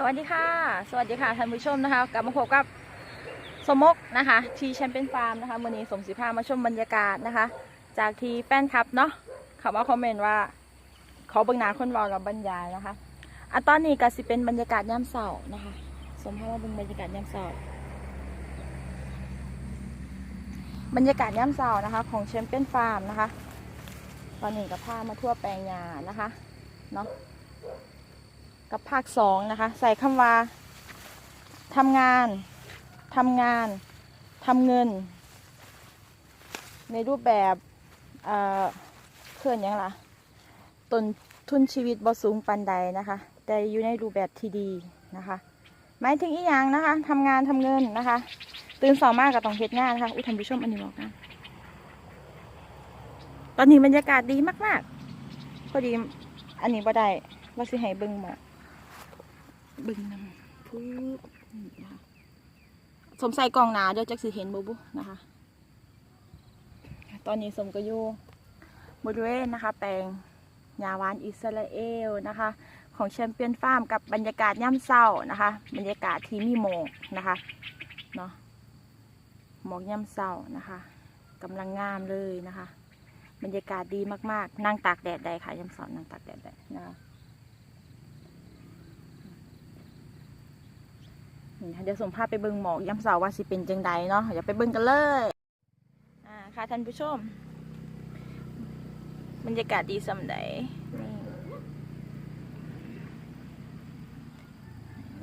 สวัสดีค่ะ สวัสดีค่ะท่านผู้ชมนะคะกลับมาพบกับสมกนะคะทีแชมเปี้ยนฟาร์มนะคะวันนี้สมศิภามาชมบรรยากาศนะคะ จากที่แฟนคลับเนาะเขามาคอมเมนต์ว่าเขาเบิ่งหนาคนรอกับบรรยายนะคะอะตอนนี้ก็สิเป็นบรรยากาศยามเสาร์นะคะ สมภาว่าเบิ่งบรรยากาศยามเสาร์บรรยากาศยามเสาร์นะคะ ของแชมเปี้ยนฟาร์มนะคะ ตอนนี้ก็พามาทั่วแปลงยานะคะเนาะ กับภาคสองนะคะ ใส่คำว่าทำงานทำงานทำเงิน ในรูปแบบเอ่อเพื่อนยังล่ะต้นทุนชีวิตบ่สูงปันใดนะคะ แต่อยู่ในรูปแบบที่ดีนะคะ หมายถึงอีหยังนะคะทำงานทำเงินนะคะ ตื่นสายมากกับต้องเฮ็ดงานนะคะอุ้ยท่านผู้ชมอันนี้บอกนะตอนนี้บรรยากาศดีมาก ๆ พอดีอันนี้บ่ได้ว่าสิให้เบิ่งมา บึงน้ำพูดนี่นะคะสมใส่กล่องหนาเดี๋ยวจักสิเห็นบุบุนะคะ ตอนนี้สมก็อยู่บริเวณนะคะ แปลงยาวานอิสราเอลนะคะ ของแชมเปี้ยนฟาร์มกับบรรยากาศย่ำเศร้านะคะ บรรยากาศที่มีหมอกนะคะเนาะหมอกย่ำเศร้านะคะกำลังงามเลยนะคะ บรรยากาศดีมากๆ นั่งตากแดดได้ค่ะย่ำเศร้านั่งตากแดดได้นะคะ นี่ค่ะ เดี๋ยวส่งภาพไปเบิ่งหมอกยามเสาร์ว่าสิเป็นจังใดเนาะเดี๋ยวไปเบิ่งกันเลยอ่าค่ะท่านผู้ชมบรรยากาศดีสำใดนี่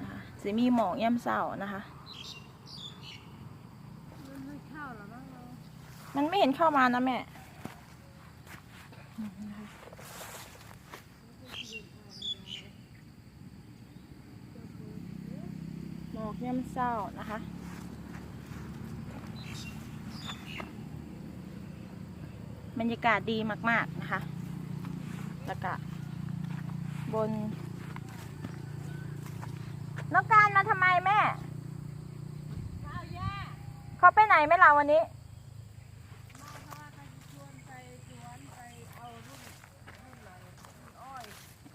นะสิมีหมอกยามเสาร์นะคะ มันไม่เห็นเข้ามานะแม่นะคะหมอก ยามเสาร์นะคะบรรยากาศดีมาก ๆ นะคะ แล้วก็บนน้องการมาทำไมแม่ เขาไปไหนไม่ล่ะวันนี้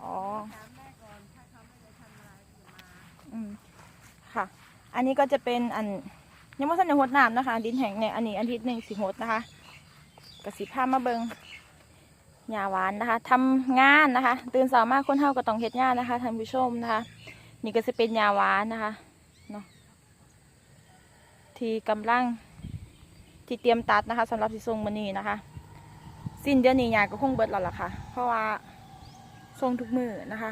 อ๋ออืม ค่ะ อันนี้ก็จะเป็นอันยังไม่ทันได้หดน้ำนะคะ ดินแห้งเนี่ยอันนี้อาทิตย์หนึ่งสิหดนะคะกสิพามาเบิงหญ้าหวานนะคะทำงานนะคะ ตื่นสายมากคนเฮาก็ต้องเฮ็ดงานนะคะท่านผู้ชมนะคะ นี่ก็จะเป็นหญ้าหวานนะคะเนาะที่กำลังที่เตรียมตัดนะคะสำหรับสิส่งมื้อนี้นะคะ สิ้นเดือนนี้หญ้าก็คงเบิดแล้วล่ะค่ะ เพราะว่าส่งทุกมือนะคะ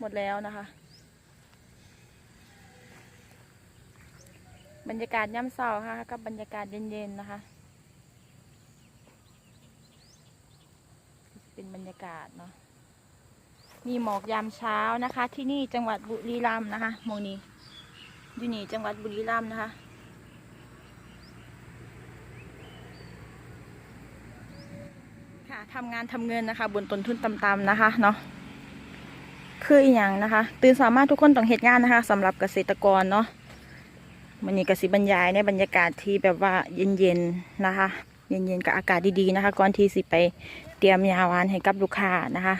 หมดแล้วนะคะ บรรยากาศย่ำเช้าค่ะกับบรรยากาศเย็นๆนะคะ เป็นบรรยากาศเนาะมีหมอกยามเช้านะคะ ที่นี่จังหวัดบุรีรัมย์นะคะหมองนี้อยู่นี่จังหวัดบุรีรัมย์นะคะ ค่ะทำงานทำเงินนะคะ บนต้นทุนต่ำๆนะคะเนาะ คืออีหยังนะคะ ตื่นสามารถทุกคนต้องเหตุงานนะคะสำหรับเกษตรกรเนาะมันนี้กสิบรรยายในบรรยากาศที่แบบว่าเย็นๆนะคะ เย็นๆกับอากาศดีๆนะคะ ก่อนที่สิไปเตรียมยาหวานให้กับลูกค้านะคะ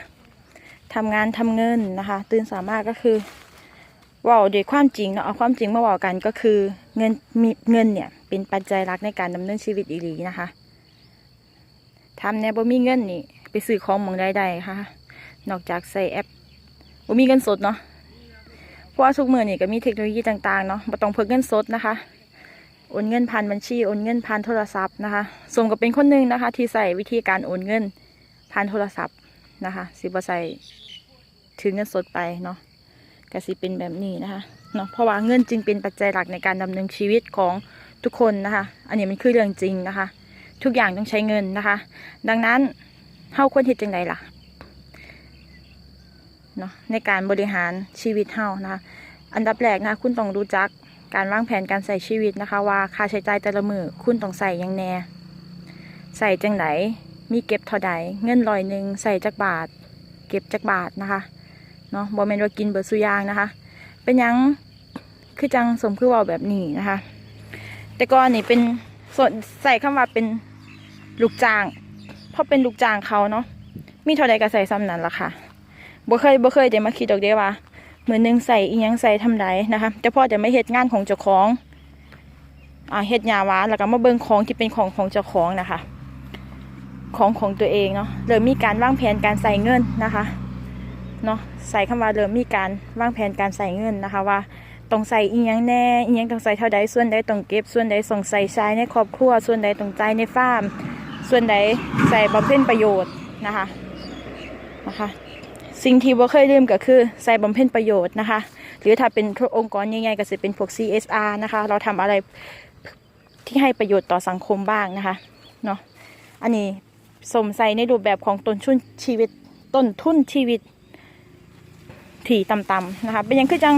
ทำงานทำเงินนะคะ ตื่นสามารถก็คือว่าด้วยความจริงเนาะเอาความจริงมาบอกกันก็คือเงินมีเงินเนี่ย เป็นปัจจัยหลักในการดำเนินชีวิตอีหลีนะคะทำเนี่ยบ่มีเงินนี่ ไปซื้อของหมองใดๆค่ะ นอกจากใส่แอป บ่มีเงินสดเนาะเพราะว่าทุกมือนี่ก็มีเทคโนโลยีต่างๆเนาะบ่ต้องเพิ่งเงินสดนะคะโอนเงินผ่านบัญชีโอนเงินผ่านโทรศัพท์นะคะสมกับเป็นคนหนึ่งนะคะ ที่ใส่วิธีการโอนเงินผ่านโทรศัพท์นะคะสิบ่ใส่ถือเงินสดไปเนาะก็สิเป็นแบบนี้นะคะเนาะเพราะว่าเงินจึงเป็นปัจจัยหลักในการดำเนินชีวิตของทุกคนนะคะ อันนี้มันคือเรื่องจริงนะคะ ทุกอย่างต้องใช้เงินนะคะ ดังนั้นเฮาควรเฮ็ดจังไดล่ะ เนาะในการบริหารชีวิตเฮานะคะอันดับแรกนะคุณต้องรู้จักการวางแผนการใส่ชีวิตนะคะ ว่าค่าใช้จ่ายแต่ละมือคุณต้องใส่ยังแน่ใส่จังไหนมีเก็บเท่าใดเงินร้อยหนึ่งใส่จักบาท เก็บจักบาทนะคะเนาะบอแมนว่ากินเบอร์สุยางนะคะ เป็นยังคือจังสมคือว่าแบบนี้นะคะ แต่ก่อนนี่เป็นส่วนใส่คำว่าเป็นลูกจ้างเพราะเป็นลูกจ้างเขาเนาะมีเท่าใดก็ใส่ซ้ำนั้นละค่ะ บ่เคยบ่เคยได้มาคิดดอกเด้ว่ามื้อหนึงใส่อีหยังใส่ทำใดนะคะแต่พ่อจะไม่เฮ็ดงานของเจ้าของอ่าเฮ็ดหญ้าวาแล้วก็มาเบิ่งของที่เป็นของของเจ้าของนะคะ ของของตัวเองเนาะเริ่มมีการวางแผนการใส่เงินนะคะเนาะใส่คำว่าเริ่มมีการวางแผนการใส่เงินนะคะว่าต้องใส่อีหยังแน่อีหยังต้องใส่เท่าใดส่วนใดต้องเก็บส่วนใดส่งใส่ใช้ในครอบครัวส่วนใดต้องจ่ายในฟาร์มส่วนใดใส่บำเพ็ญประโยชน์นะคะนะคะ สิ่งที่บ่เคยลืมก็คือใส่บำเพ็ญประโยชน์นะคะ หรือถ้าเป็นองค์กรใหญ่ๆก็จะเป็นพวก CSR นะคะ เราทำอะไรที่ให้ประโยชน์ต่อสังคมบ้างนะคะเนาะอันนี้สมใส่ในรูปแบบของต้นทุนชีวิตต้นทุนชีวิตที่ต่ำๆนะคะเป็นยังคือจัง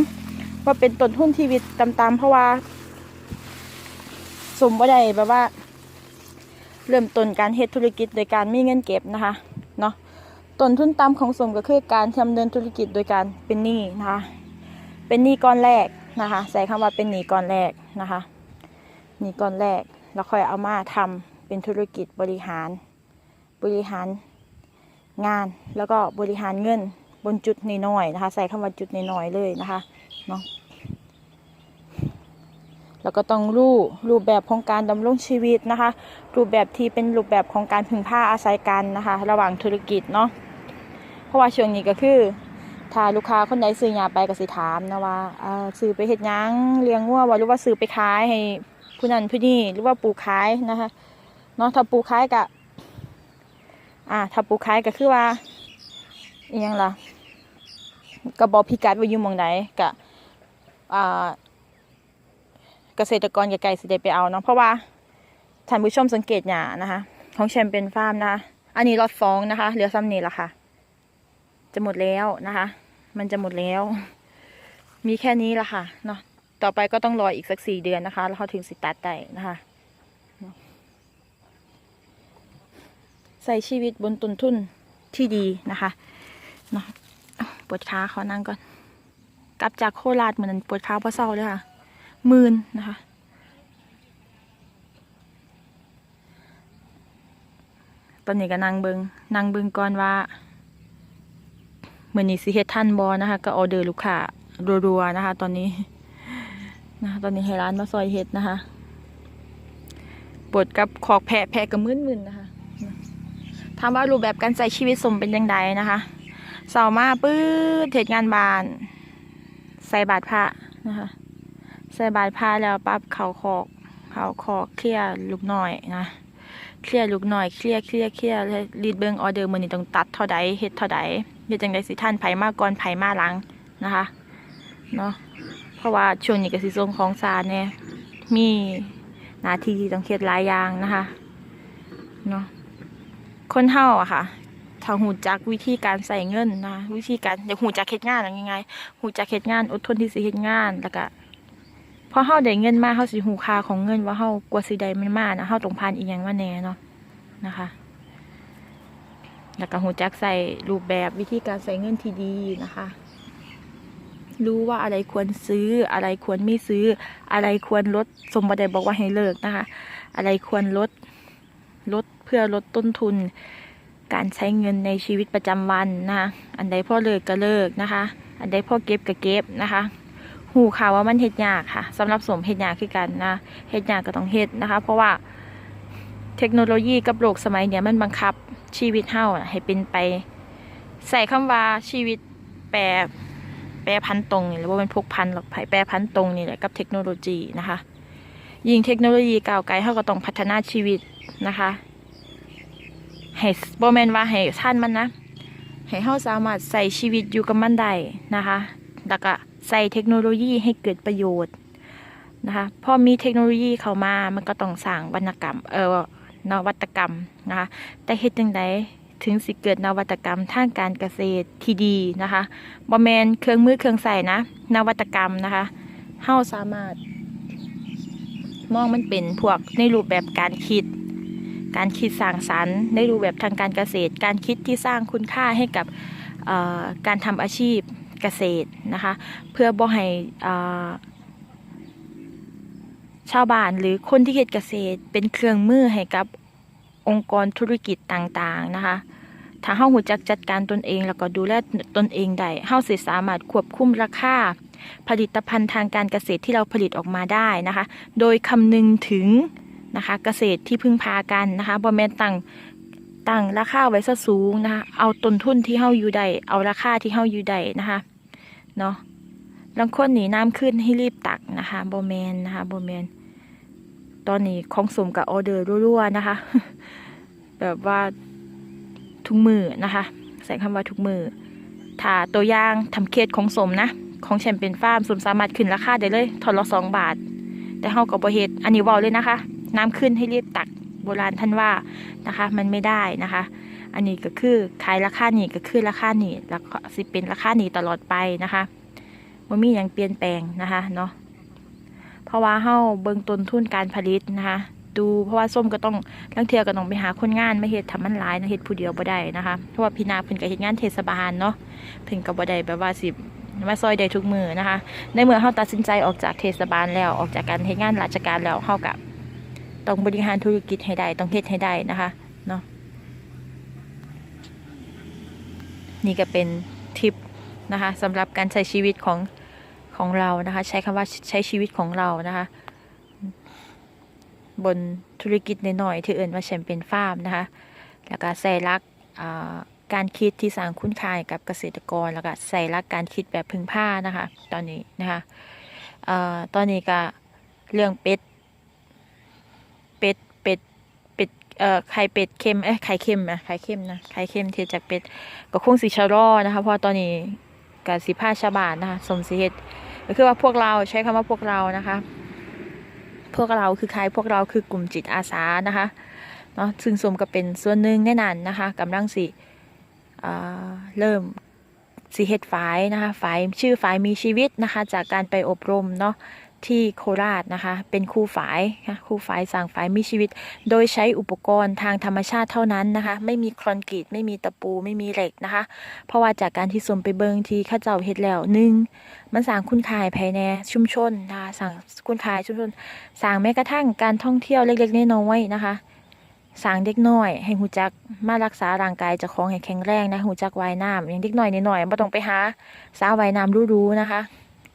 ว่าเป็นต้นทุนชีวิตต่ำๆเพราะว่าสมบ่ได้แบบว่า เริ่มต้นการเฮ็ดธุรกิจโดยการมีเงินเก็บนะคะ ต้นทุนต่ำของสมก็คือการดำเนินธุรกิจโดยการเป็นหนี้นะคะ เป็นหนี้ก้อนแรกนะคะ ใส่คำว่าเป็นหนี้ก้อนแรกนะคะหนี้ก้อนแรก แล้วค่อยเอามาทำเป็นธุรกิจบริหาร บริหารงานแล้วก็บริหารเงินบนจุดน้อยๆนะคะ ใส่คำว่าจุดน้อยๆเลยนะคะเนาะ แล้วก็ต้องรู้รูปแบบของการดำรงชีวิตนะคะ รูปแบบที่เป็นรูปแบบของการพึ่งพาอาศัยกันนะคะ ระหว่างธุรกิจเนาะเพราะว่าช่วงนี้ก็คือถ้าลูกค้าคนใดซื้อยาไปก็สิถามนะว่าซื้อไปเฮ็ดยังเลี้ยงวัวบ่หรือว่าซื้อไปขายให้ผู้นั้นผู้นี้หรือว่าปลูกขายนะคะเนาะถ้าปลูกขายก็อ่าถ้าปลูกขายก็คือว่าอหยังล่ะก็บอกพิกัดว่าอยู่มองใดก็อ่า เกษตรกรใกล้ๆสิได้ไปเอาเนาะเพราะว่าท่านผู้ชมสังเกตหยานะคะ ของแชมเปญฟาร์มนะคะอันนี้รอดฟองนะคะเหลือซ้ำนี่ละค่ะ จะหมดแล้วนะคะ มันจะหมดแล้ว มีแค่นี้ละค่ะเนาะต่อไปก็ต้องรออีกสักสี่เดือนนะคะ แล้วเขาถึงสิตัดได้นะคะใส่ชีวิตบนต้นทุนที่ดีนะคะเนาะปวดขาขอนั่งก่อน กลับจากโคราชเหมือนปวดขาเพราะเศร้าเลยค่ะ หมื่นนะคะตอนนี้ก็นั่งเบิงนั่งเบิงก่อนว่าเหมือนนี้สิเฮ็ดท่านบอนะคะ ก็ออเดอร์ลูกค้ารัวๆนะคะ ตอนนี้นะะตอนนี้ให้ร้านมาซอยเฮ็ดนะคะปวดกับขอกแพะแพะกับมึนๆนะคะถามว่ารูปแบบการใช้ชีวิตสมเป็นยังไงนะคะเสามาปื้ดเหตุงานบาน ใส่บาตรพระนะคะ ใส่บาตรพระแล้วปั๊บเขาคอกเขาคอกเคลียร์ลูกหน่อยนะเคลียร์ลูกหน่อยเคลียร์เคลียร์เคลียร์รีดเบิงออเดอร์มือนี้ต้องตัดเท่าใดเฮ็ดเท่าใดเฮ็ดจังไดสิท่านไผมากก่อนไผมาหลังนะคะเนาะเพราะว่าช่วงนี้ก็สิส่งของซาเนี่ยมีหน้าที่ที่ต้องเฮ็ดหลายอย่างนะคะเนาะคนเฮาอะค่ะถ้าหูจักวิธีการใส่เงินนะวิธีการอยากหูจักเฮ็ดงานยังไงหูจักเฮ็ดงานอดทนที่สิเฮ็ดงานแล้วก็ พอเฮาได้เงินมาเฮาสิหูค่าของเงินว่าเฮากว่าสิได้มันมานะเฮาต้องผ่านอีหยังมาแน่เนาะนะคะแล้วก็หูจักใส่รูปแบบวิธีการใส่เงินที่ดีนะคะ รู้ว่าอะไรควรซื้ออะไรควรไม่ซื้อ อะไรควรลดสมบัติบอกว่าให้เลิกนะคะ อะไรควรลดลดเพื่อลดต้นทุน การใช้เงินในชีวิตประจำวันนะคะอันใดพ่อเลิกก็เลิกนะคะ อันใดพ่อเก็บก็เก็บนะคะ หูข่าวว่ามันเฮ็ดยากค่ะสำหรับสมเฮ็ดยากคือกันนะเฮ็ดยากก็ต้องเฮ็ดนะคะ เพราะว่าเทคโนโลยีกับโลกสมัยเนี้ยมันบังคับชีวิตเฮาน่ะให้เป็นไป ใส่คำว่าชีวิตแปรแปรพันตรงนี่หรือว่าเป็นพกพันหรอกไผแปรพันตรงนี่แหละกับเทคโนโลยีนะคะ ยิ่งเทคโนโลยีก้าวไกลเฮาก็ต้องพัฒนาชีวิตนะคะให้บ่แมนว่าให้ท่านมันนะให้เฮาสามารถใส่ชีวิตอยู่กับมันได้นะคะ แล้วก็ใส่เทคโนโลยีให้เกิดประโยชน์นะคะพอมีเทคโนโลยีเข้ามามันก็ต้องสร้างวรรณกรรมเออนวัตกรรมนะคะแต่เฮ็ดจังไดถึงสิเกิดนวัตกรรมทางการเกษตรที่ดีนะคะบ่แมนเครื่องมือเครื่องใส่นะ นวัตกรรมนะคะเฮาสามารถ มองมันเป็นพวกในรูปแบบการคิด การคิดสร้างสรรค์ ในรูปแบบทางการเกษตร การคิดที่สร้างคุณค่าให้กับการทำอาชีพ เกษตรนะคะ เพื่อบ่ให้ชาวบ้านหรือคนที่เฮ็ดเกษตรเป็นเครื่องมือให้กับองค์กรธุรกิจต่างๆนะคะถ้าเฮาหูจักจัดการตนเองแล้วก็ดูแลตนเองได้เฮาสิสามารถควบคุมราคาผลิตภัณฑ์ทางการเกษตรที่เราผลิตออกมาได้นะคะ โดยคำนึงถึงนะคะเกษตรที่พึ่งพากันนะคะบ่แม่นตั้งตั้งราคาไว้ซะสูงนะคะ เอาต้นทุนที่เฮาอยู่ได้ เอาราคาที่เฮาอยู่ได้นะคะ เนาะบางคนหนีน้ำขึ้นให้รีบตักนะคะโบแมนนะคะโบแมน ตอนนี้ของสมกับออเดอร์รัวๆนะคะ แบบว่าทุกมือนะคะ ใส่คำว่าทุกมือถ้าตัวอย่างทำเคสของสมนะ ของแชมเปญฟาร์มสมสามารถขึ้นราคาได้เลยทอนละสองบาท แต่เฮากับบเฮ็ดอันนี้เว้าเลยนะคะ น้ำขึ้นให้รีบตัก โบราณท่านว่านะคะมันไม่ได้นะคะ อันนี้ก็คือขายราคาหนีก็คือราคาหนีแล้วก็สิเป็นราคาหนีตลอดไปนะคะว่ามีอย่างเปลี่ยนแปลงนะคะเนาะเพราะว่าเฮาเบิ่งต้นทุนการผลิตนะคะดูเพราะว่าส้มก็ต้องลังเทียก็ต้องไปหาคนงานมาเฮ็ดทำมันหลายนะเฮ็ดผู้เดียวบ่ได้นะคะเพราะว่าพี่นาเพิ่นก็เฮ็ดงานเทศบาลเนาะเพิ่นก็บ่ได้แบบว่าสิมาซอยได้ทุกมือนะคะ ในเมื่อเฮาตัดสินใจออกจากเทศบาลแล้วออกจากการเฮ็ดงานราชการแล้วเฮาก็ ต้องบริหารธุรกิจให้ได้ต้องเฮ็ดให้ได้นะคะเนาะนี่ก็เป็นทิปนะคะสำหรับการใช้ชีวิตของของเรานะคะ ใช้คำว่าใช้ชีวิตของเรานะคะ บนธุรกิจน้อยๆที่เอื่นว่าแชมเปญฟาร์มนะคะ แล้วก็ใส่รักการคิดที่สร้างคุณค่ากับเกษตรกรแล้วก็ใส่รักการคิดแบบพึ่งผ้านะคะ ตอนนี้นะคะอตอนนี้ก็เรื่องเป็ด เป็ด เป็ด เอ่อไข่เป็ดเค็มเอ้ยไข่เค็มนะไข่เค็มนะไข่เค็มเทจากเป็ดก็คงสิชะลอนะคะเพราะตอนนี้กับสิผ้าชาบานนะคะสมสิเหตุก็คือว่าพวกเราใช้คำว่าพวกเรานะคะ พวกเราคือใครพวกเราคือกลุ่มจิตอาสานะคะเนาะซึ่งสมก็เป็นส่วนหนึ่งแน่นอนนะคะกำลังสิอ่าเริ่มสิเฮ็ดฝายนะคะฝายชื่อฝายมีชีวิตนะคะ จากการไปอบรมเนาะ ที่โคราชนะคะ เป็นครูฝายค่ะครูฝายสั่งฝายมีชีวิต โดยใช้อุปกรณ์ทางธรรมชาติเท่านั้นนะคะ ไม่มีคอนกรีตไม่มีตะปูไม่มีเหล็กนะคะ เพราะว่าจากการที่สมไปเบิงที่ข้าเจ้าเฮ็ดแล้วหนึ่งมันสร้างคุณค่าให้ภายในชุมชนนะคะสร้างคุณค่าให้ชุมชนสร้างแม้กระทั่งการท่องเที่ยวเล็กๆน้อยๆนะคะสร้างเด็กน้อย ให้หูจักมารักษาร่างกายจ้าของให้แข็งแรงนะหูจักว่ายน้ำอย่างเด็กน้อยน้อยๆบ่ต้องไปหาสาวว่ายน้ำรู้ๆนะคะ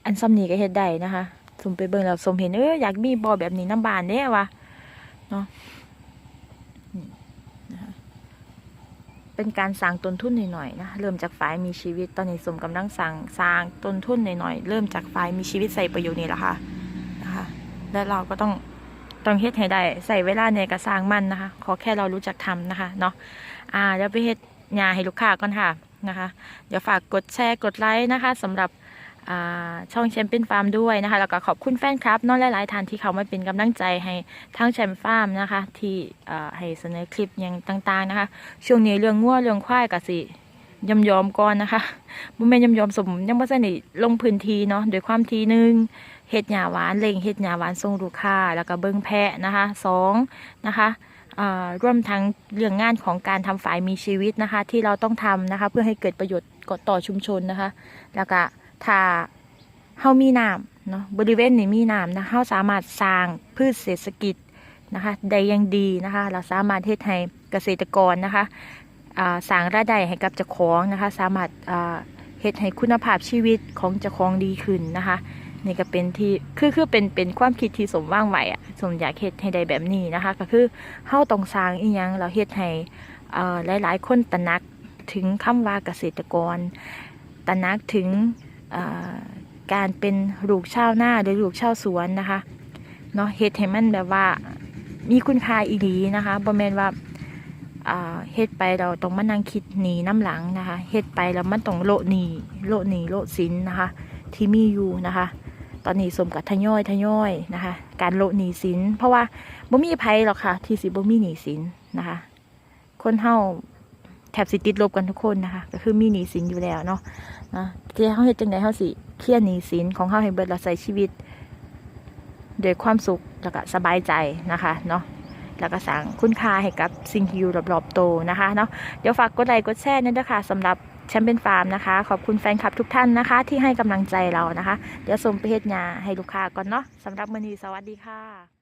อันซ้ำนี้ก็เฮ็ดได้นะคะ สมไปเบิ่งแล้วสมเห็นเอออยากมีบ่อแบบนี้น้ำบานเด้วะเนาะเป็นการสร้างต้นทุนหน่อยๆนะเริ่มจากฝ่ายมีชีวิตตอนนี้สมกำลังสร้างสร้างต้นทุนหน่อยๆเริ่มจากฝ่ายมีชีวิตใส่ประโยชน์นี่แหละค่ะนะคะและเราก็ต้องต้องเฮ็ดให้ได้ใส่เวลาในกระสร้างมันนะคะ ขอแค่เรารู้จักทำนะคะเนาะอ่าเดี๋ยวไปเฮ็ดยาให้ลูกค้าก่อนค่ะนะคะ เดี๋ยวฝากกดแชร์กดไลค์นะคะสำหรับ ช่องแชมเปี้ยนฟาร์มด้วยนะคะ แล้วก็ขอบคุณแฟนคลับน้องหลายๆท่านที่เขามาเป็นกำลังใจให้ทั้งแชมป์ฟาร์มนะคะ ที่ให้เสนอคลิปอย่างต่างๆนะคะ ช่วงนี้เรื่องงัวเรื่องควายก็สิยอมยอมก่อนนะคะบ่แม่นยอมยอมสมยังบ่ทันได้ลงพื้นที่เนาะโดวยความทีหนึ่งเฮ็ดหญ้าหวานเล่งเฮ็ดหญ้าหวานส่งลูกค้าแล้วก็เบิ่งแพะนะคะสองนะคะอ่วมทั้งเรื่องงานของการทำฝ่ายมีชีวิตนะคะ ที่เราต้องทำนะคะ เพื่อให้เกิดประโยชน์ต่อชุมชนนะคะ แล้วก็ ถ้าเฮามีน้ำเนาะบริเวณนี้มีน้ำนะเฮาสามารถสร้างพืชเศรษฐกิจนะคะได้ย่างดีนะคะ เราสามารถเฮ็ดให้เกษตรกรนะคะสร้างรายได้ให้กับเจ้าของนะคะ สามารถเฮ็ดให้คุณภาพชีวิตของเจ้าของดีขึ้นนะคะนี่ก็เป็นที่คือคือเป็นเป็นความคิดที่สมว่างไว้อะสมอยากเฮ็ดให้ได้แบบนี้นะคะ ก็คือเฮาต้องสร้างอีหยังเราเฮ็ดให้เอ่อหลายคนตระหนักถึงคำว่าเกษตรกรตระหนักถึง การเป็นลูกชาวนาหรือลูกชาวสวนนะคะเนาะเฮ็ดให้มันแบบว่ามีคุณค่าอีหลีนะคะบ่แม่นว่าเฮ็ดไปเราต้องมานั่งคิดหนีน้ำหลังนะคะเฮ็ดไปแล้วมันต้องโลหนีโลหนีโละสินนะคะ ที่มีอยู่นะคะ ตอนนี้สมกับทย่อยทย่อยนะคะ การโลหนีสินเพราะว่าบ่มีภัยหรอกค่ะ ที่สิบ่มีหนีสินนะคะ คนเฮา บสิติดลบกันทุกคนนะคะ ก็คือมีหนี้สินอยู่แล้วเนาะนะที่เฮาเฮ็ดจังไดเฮาสิเคลียร์หนี้สินของเฮาให้เบิดแล้วใช้ชีวิตด้วยความสุขแล้วก็สบายใจนะคะเนาะแล้วก็สร้างคุณค่าให้กับสิ่งที่อยู่รอบๆโตนะคะเนาะเดี๋ยวฝากกดไลค์กดแชร์นั่นด้วยค่ะสำหรับแชมเปี้ยนฟาร์มนะคะ ขอบคุณแฟนคลับทุกท่านนะคะ ที่ให้กำลังใจเรานะคะ เดี๋ยวส่งไปเฮ็ดยาให้ลูกค้าก่อนเนาะสำหรับมื้อนี้สวัสดีค่ะ